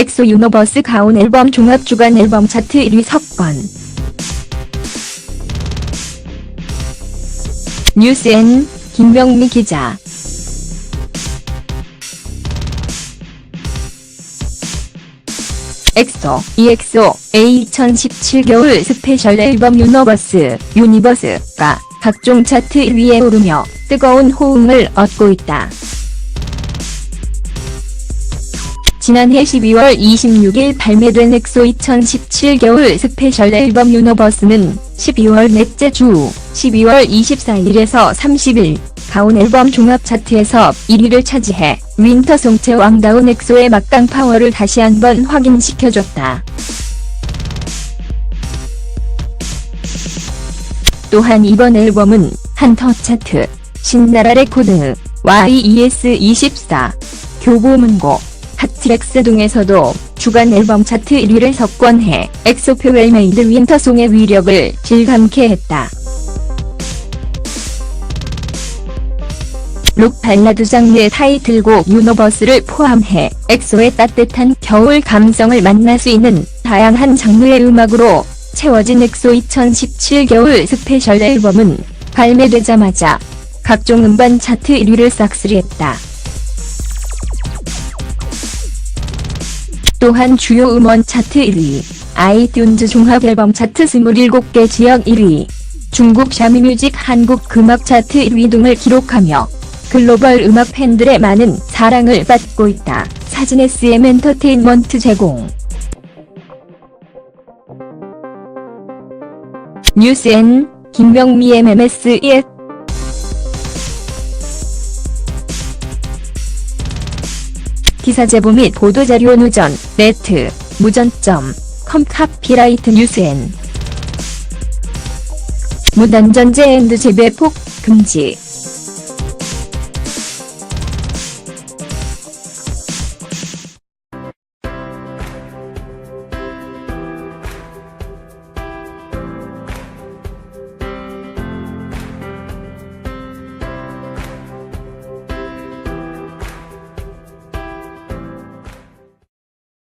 엑소 유노버스 가온 앨범 종합 주간 앨범 차트 1위 석권. 뉴스엔 김명미 기자. 엑소, EXO, A 2017 겨울 스페셜 앨범 유니버스, 유니버스가 각종 차트 1위에 오르며 뜨거운 호응을 얻고 있다. 지난해 12월 26일 발매된 엑소 2017 겨울 스페셜 앨범 유니버스는 12월 넷째 주 12월 24일에서 30일 가온 앨범 종합 차트에서 1위를 차지해 윈터 송체 왕다운 엑소의 막강 파워를 다시 한번 확인시켜줬다. 또한 이번 앨범은 한터 차트, 신나라 레코드, YES24, 교보문고, 핫트랙스 등에서도 주간 앨범 차트 1위를 석권해 엑소표 웰메이드 윈터송의 위력을 실감케 했다. 록 발라드 장르의 타이틀곡 유노버스를 포함해 엑소의 따뜻한 겨울 감성을 만날 수 있는 다양한 장르의 음악으로 채워진 엑소 2017 겨울 스페셜 앨범은 발매되자마자 각종 음반 차트 1위를 싹쓸이했다. 또한 주요 음원 차트 1위, 아이튠즈 종합 앨범 차트 27개 지역 1위, 중국 샤미뮤직 한국 음악 차트 1위 등을 기록하며 글로벌 음악 팬들의 많은 사랑을 받고 있다. 사진 SM 엔터테인먼트 제공. 뉴스엔 김명미 MMS 예 기사 제보 및 보도자료 누전, 네트, 무전점, 컴 카피라이트 뉴스엔. 무단전제 앤드 재배폭 금지